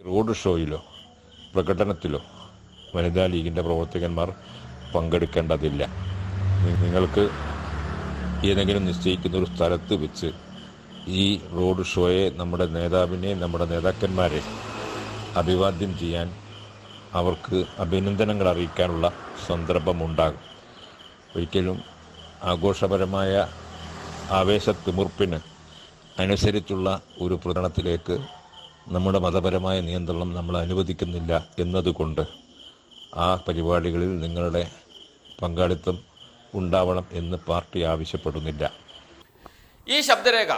Road ഷോയിലോ പ്രകടനത്തിലോ വനിതാ ലീഗിന്റെ പ്രവർത്തകന്മാർ പങ്കെടുക്കേണ്ടതില്ല. നിങ്ങൾക്ക് ഏതെങ്കിലും നിശ്ചയിക്കുന്ന ഒരു സ്ഥലത്ത് വെച്ച് ഈ റോഡ് ഷോയെ നമ്മുടെ നേതാവിനെ നമ്മുടെ നേതാക്കന്മാരെ അഭിവാദ്യം ചെയ്യാൻ അവർക്ക് അഭിനന്ദനങ്ങൾ അറിയിക്കാനുള്ള സന്ദർഭമുണ്ടാകും. ഒരിക്കലും ആഘോഷപരമായ ആവേശത്തിമുർപ്പിന് അനുസരിച്ചുള്ള ഒരു പ്രകടനത്തിലേക്ക് നമ്മുടെ മതപരമായ നിയന്ത്രണം നമ്മൾ അനുവദിക്കുന്നില്ല എന്നതുകൊണ്ട് ആ പരിപാടികളിൽ നിങ്ങളുടെ പങ്കാളിത്തം ഉണ്ടാവണം എന്ന് പാർട്ടി ആവശ്യപ്പെടുന്നില്ല. ഈ ശബ്ദരേഖ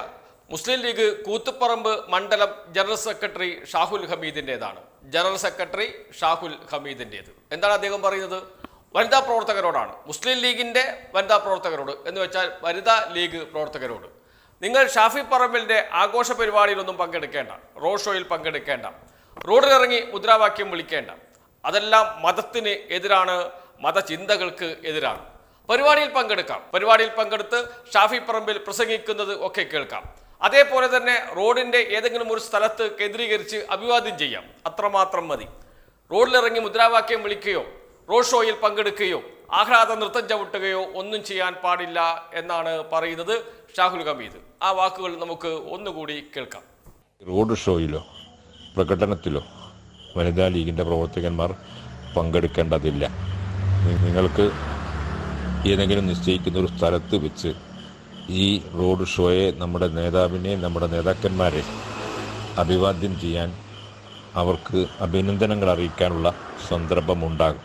മുസ്ലിം ലീഗ് കൂത്തുപറമ്പ് മണ്ഡലം ജനറൽ സെക്രട്ടറി ഷാഹുൽ ഹമീദിന്റെതാണ് ജനറൽ സെക്രട്ടറി ഷാഹുൽ ഹമീദിന്റേത് എന്താണ് അദ്ദേഹം പറയുന്നത്? വനിതാ പ്രവർത്തകരോടാണ്. മുസ്ലിം ലീഗിന്റെ വനിതാ പ്രവർത്തകരോട്. എന്ന് വെച്ചാൽ വനിതാ ലീഗ് പ്രവർത്തകരോട്. നിങ്ങൾ ഷാഫി പറമ്പിലിന്റെ ആഘോഷ പരിപാടിയിലൊന്നും പങ്കെടുക്കേണ്ട. റോഡ് ഷോയിൽ പങ്കെടുക്കേണ്ട. റോഡിലിറങ്ങി മുദ്രാവാക്യം വിളിക്കേണ്ട. അതെല്ലാം മതത്തിന് എതിരാണ് മതചിന്തകൾക്ക് എതിരാണ്. പരിപാടിയിൽ പങ്കെടുക്കാം. പരിപാടിയിൽ പങ്കെടുത്ത് ഷാഫി പറമ്പിൽ പ്രസംഗിക്കുന്നത് ഒക്കെ കേൾക്കാം. അതേപോലെ തന്നെ റോഡിന്റെ ഏതെങ്കിലും ഒരു സ്ഥലത്ത് കേന്ദ്രീകരിച്ച് അഭിവാദ്യം ചെയ്യാം. അത്രമാത്രം മതി. റോഡിലിറങ്ങി മുദ്രാവാക്യം വിളിക്കുകയോ റോഡ് ഷോയിൽ പങ്കെടുക്കുകയോ ആഹ്ലാദ നൃത്തം ചവിട്ടുകയോ ഒന്നും ചെയ്യാൻ പാടില്ല എന്നാണ് പറയുന്നത് ഷാഹുൽ ഹമീദ്. ആ വാക്കുകൾ നമുക്ക് ഒന്നുകൂടി കേൾക്കാം. റോഡ് ഷോയിലോ പ്രകടനത്തിലോ വനിതാ ലീഗിന്റെ പ്രവർത്തകന്മാർ പങ്കെടുക്കേണ്ടതില്ല. നിങ്ങൾക്ക് ഏതെങ്കിലും നിശ്ചയിക്കുന്ന ഒരു സ്ഥലത്ത് വെച്ച് ഈ റോഡ് ഷോയെ നമ്മുടെ നേതാവിനെ നമ്മുടെ നേതാക്കന്മാരെ അഭിവാദ്യം ചെയ്യാൻ അവർക്ക് അഭിനന്ദനങ്ങൾ അറിയിക്കാനുള്ള സന്ദർഭമുണ്ടാകും.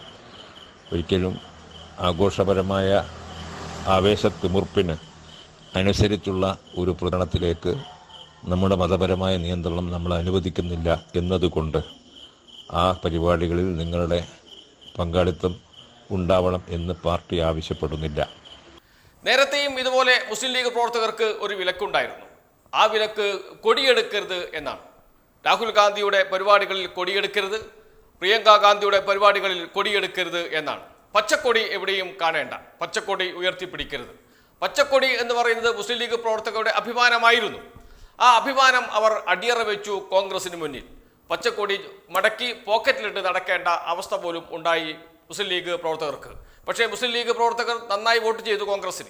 ഒരിക്കലും ആഘോഷപരമായ ആവേശത്തിമുർപ്പിന് അനുസരിച്ചുള്ള ഒരു പ്രകടനത്തിലേക്ക് നമ്മുടെ മതപരമായ നിയന്ത്രണം നമ്മൾ അനുവദിക്കുന്നില്ല എന്നതുകൊണ്ട് ആ പരിപാടികളിൽ നിങ്ങളുടെ പങ്കാളിത്തം ഉണ്ടാവണം എന്ന് പാർട്ടി ആവശ്യപ്പെടുന്നില്ല. നേരത്തെയും ഇതുപോലെ മുസ്ലിം ലീഗ് പ്രവർത്തകർക്ക് ഒരു വിലക്കുണ്ടായിരുന്നു. ആ വിലക്ക് കൊടിയെടുക്കരുത് എന്നാണ്. രാഹുൽ ഗാന്ധിയുടെ പരിപാടികളിൽ കൊടിയെടുക്കരുത് പ്രിയങ്ക ഗാന്ധിയുടെ പരിപാടികളിൽ കൊടിയെടുക്കരുത് എന്നാണ്. പച്ചക്കൊടി എവിടെയും കാണേണ്ട. പച്ചക്കൊടി ഉയർത്തിപ്പിടിക്കരുത്. പച്ചക്കൊടി എന്ന് പറയുന്നത് മുസ്ലിം ലീഗ് പ്രവർത്തകരുടെ അഭിമാനമായിരുന്നു. ആ അഭിമാനം അവർ അടിയറ വെച്ചു കോൺഗ്രസിന് മുന്നിൽ. പച്ചക്കൊടി മടക്കി പോക്കറ്റിലിട്ട് നടക്കേണ്ട അവസ്ഥ പോലും ഉണ്ടായി മുസ്ലിം ലീഗ് പ്രവർത്തകർക്ക്. പക്ഷേ മുസ്ലിം ലീഗ് പ്രവർത്തകർ നന്നായി വോട്ട് ചെയ്തു കോൺഗ്രസിന്.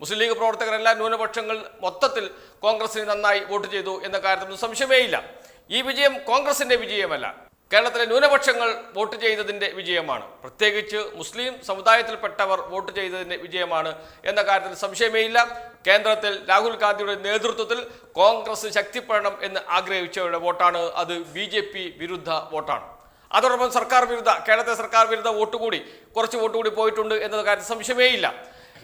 മുസ്ലിം ലീഗ് പ്രവർത്തകരെല്ലാം ന്യൂനപക്ഷങ്ങൾ മൊത്തത്തിൽ കോൺഗ്രസിന് നന്നായി വോട്ട് ചെയ്തു എന്ന കാര്യത്തിൽ സംശയമേയില്ല. ഈ വിജയം കോൺഗ്രസിന്റെ വിജയമല്ല. കേരളത്തിലെ ന്യൂനപക്ഷങ്ങൾ വോട്ട് ചെയ്തതിന്റെ വിജയമാണ്. പ്രത്യേകിച്ച് മുസ്ലിം സമുദായത്തിൽപ്പെട്ടവർ വോട്ട് ചെയ്തതിന്റെ വിജയമാണ് എന്ന കാര്യത്തിൽ സംശയമേയില്ല. കേന്ദ്രത്തിൽ രാഹുൽ ഗാന്ധിയുടെ നേതൃത്വത്തിൽ കോൺഗ്രസ് ശക്തിപ്പെടണം എന്ന് ആഗ്രഹിച്ചവരുടെ വോട്ടാണ്. അത് ബി ജെ പി വിരുദ്ധ വോട്ടാണ്. അതോടൊപ്പം സർക്കാർ വിരുദ്ധ കേരളത്തെ സർക്കാർ വിരുദ്ധ വോട്ട് കൂടി കുറച്ച് വോട്ട് കൂടി പോയിട്ടുണ്ട് എന്ന കാര്യത്തിൽ സംശയമേയില്ല.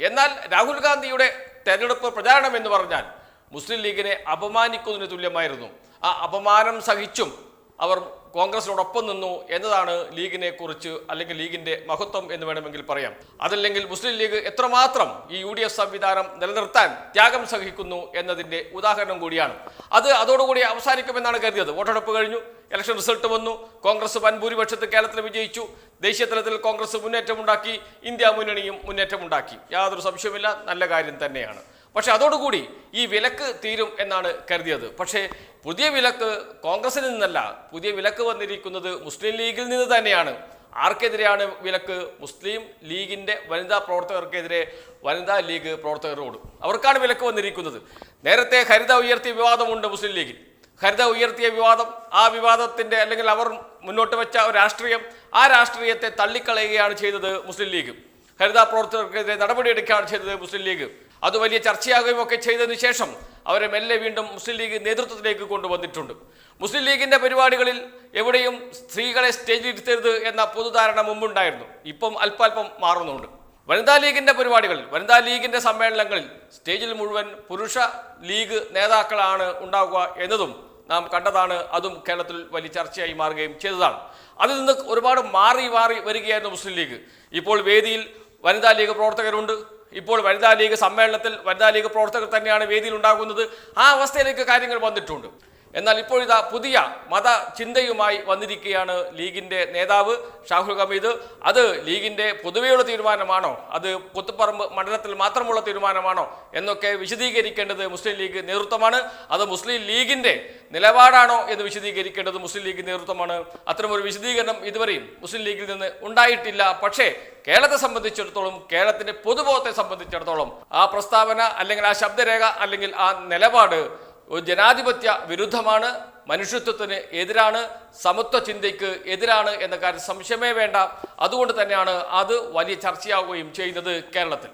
എന്നാൽ രാഹുൽ ഗാന്ധിയുടെ തെരഞ്ഞെടുപ്പ് പ്രചാരണം എന്ന് പറഞ്ഞാൽ മുസ്ലിം ലീഗിനെ അപമാനിക്കുന്നതിന് തുല്യമായിരുന്നു. ആ അപമാനം സഹിച്ചും അവർ കോൺഗ്രസിനോടൊപ്പം നിന്നു എന്നതാണ് ലീഗിനെ കുറിച്ച് അല്ലെങ്കിൽ ലീഗിന്റെ മഹത്വം എന്ന് വേണമെങ്കിൽ പറയാം. അതല്ലെങ്കിൽ മുസ്ലിം ലീഗ് എത്രമാത്രം ഈ യു ഡി എഫ് സംവിധാനം നിലനിർത്താൻ ത്യാഗം സഹിക്കുന്നു എന്നതിന്റെ ഉദാഹരണം കൂടിയാണ്. അത് അതോടുകൂടി അവസാനിക്കുമെന്നാണ് കരുതിയത്. വോട്ടെടുപ്പ് കഴിഞ്ഞു ഇലക്ഷൻ റിസൾട്ട് വന്നു കോൺഗ്രസ് വൻ ഭൂരിപക്ഷത്തിൽ കേരളത്തിൽ വിജയിച്ചു ദേശീയ തലത്തിൽ കോൺഗ്രസ് മുന്നേറ്റമുണ്ടാക്കി ഇന്ത്യ മുന്നണിയും മുന്നേറ്റമുണ്ടാക്കി. യാതൊരു സംശയമില്ല നല്ല കാര്യം തന്നെയാണ്. പക്ഷെ അതോടുകൂടി ഈ വിലക്ക് തീരും എന്നാണ് കരുതിയത്. പക്ഷേ പുതിയ വിലക്ക് കോൺഗ്രസിൽ നിന്നല്ല പുതിയ വിലക്ക് വന്നിരിക്കുന്നത് മുസ്ലിം ലീഗിൽ നിന്ന് തന്നെയാണ്. ആർക്കെതിരെയാണ് വിലക്ക്? മുസ്ലിം ലീഗിന്റെ വനിതാ പ്രവർത്തകർക്കെതിരെ വനിതാ ലീഗ് പ്രവർത്തകരോട് അവർക്കാണ് വിലക്ക് വന്നിരിക്കുന്നത്. നേരത്തെ ഹരിത ഉയർത്തിയ വിവാദമുണ്ട് മുസ്ലിം ലീഗിൽ. ഹരിത ഉയർത്തിയ വിവാദം ആ വിവാദത്തിന്റെ അല്ലെങ്കിൽ അവർ മുന്നോട്ട് വെച്ച രാഷ്ട്രീയം ആ രാഷ്ട്രീയത്തെ തള്ളിക്കളയുകയാണ് ചെയ്തത് മുസ്ലിം ലീഗ്. ഹരിത പ്രവർത്തകർക്കെതിരെ നടപടിയെടുക്കുകയാണ് ചെയ്തത് മുസ്ലിം ലീഗ്. അത് വലിയ ചർച്ചയാകുകയും ഒക്കെ ചെയ്തതിനു ശേഷം അവരെ മെല്ലെ വീണ്ടും മുസ്ലിം ലീഗ് നേതൃത്വത്തിലേക്ക് കൊണ്ടുവന്നിട്ടുണ്ട്. മുസ്ലിം ലീഗിന്റെ പരിപാടികളിൽ എവിടെയും സ്ത്രീകളെ സ്റ്റേജിൽ ഇരുത്തരുത് എന്ന പൊതുധാരണ മുമ്പുണ്ടായിരുന്നു. ഇപ്പം അല്പാൽപ്പം മാറുന്നുണ്ട്. വനിതാ ലീഗിന്റെ പരിപാടികളിൽ വനിതാ ലീഗിന്റെ സമ്മേളനങ്ങളിൽ സ്റ്റേജിൽ മുഴുവൻ പുരുഷ ലീഗ് നേതാക്കളാണ് ഉണ്ടാവുക എന്നതും നാം കണ്ടതാണ്. അതും കേരളത്തിൽ വലിയ ചർച്ചയായി മാറുകയും ചെയ്തതാണ്. അതിൽ നിന്ന് ഒരുപാട് മാറി മാറി വരികയായിരുന്നു മുസ്ലിം ലീഗ്. ഇപ്പോൾ വേദിയിൽ വനിതാ ലീഗ് പ്രവർത്തകരുണ്ട്. ഇപ്പോൾ വനിതാ ലീഗ് സമ്മേളനത്തിൽ വനിതാ ലീഗ് പ്രവർത്തകർ തന്നെയാണ് വേദിയിൽ ഉണ്ടാകുന്നത്. ആ അവസ്ഥയിലേക്ക് കാര്യങ്ങൾ വന്നിട്ടുണ്ട്. എന്നാൽ ഇപ്പോഴിതാ പുതിയ മത ചിന്തയുമായി വന്നിരിക്കുകയാണ് ലീഗിന്റെ നേതാവ് ഷാഹുൽ ഹമീദ്. അത് ലീഗിന്റെ പൊതുവെയുള്ള തീരുമാനമാണോ? അത് പുത്തുപ്പറമ്പ് മണ്ഡലത്തിൽ മാത്രമുള്ള തീരുമാനമാണോ? എന്നൊക്കെ വിശദീകരിക്കേണ്ടത് മുസ്ലിം ലീഗ് നേതൃത്വമാണ്. അത് മുസ്ലിം ലീഗിന്റെ നിലപാടാണോ എന്ന് വിശദീകരിക്കേണ്ടത് മുസ്ലിം ലീഗ് നേതൃത്വമാണ്. അത്തരമൊരു വിശദീകരണം ഇതുവരെയും മുസ്ലിം ലീഗിൽ നിന്ന് ഉണ്ടായിട്ടില്ല. പക്ഷേ കേരളത്തെ സംബന്ധിച്ചിടത്തോളം കേരളത്തിന്റെ പൊതുബോധത്തെ സംബന്ധിച്ചിടത്തോളം ആ പ്രസ്താവന അല്ലെങ്കിൽ ആ ശബ്ദരേഖ അല്ലെങ്കിൽ ആ നിലപാട് ജനാധിപത്യ വിരുദ്ധമാണ് മനുഷ്യത്വത്തിന് എതിരാണ് സമത്വ ചിന്തയ്ക്ക് എതിരാണ് എന്ന കാര്യം സംശയമേ വേണ്ട. അതുകൊണ്ട് തന്നെയാണ് അത് വലിയ ചർച്ചയാവുകയും ചെയ്യുന്നത് കേരളത്തിൽ.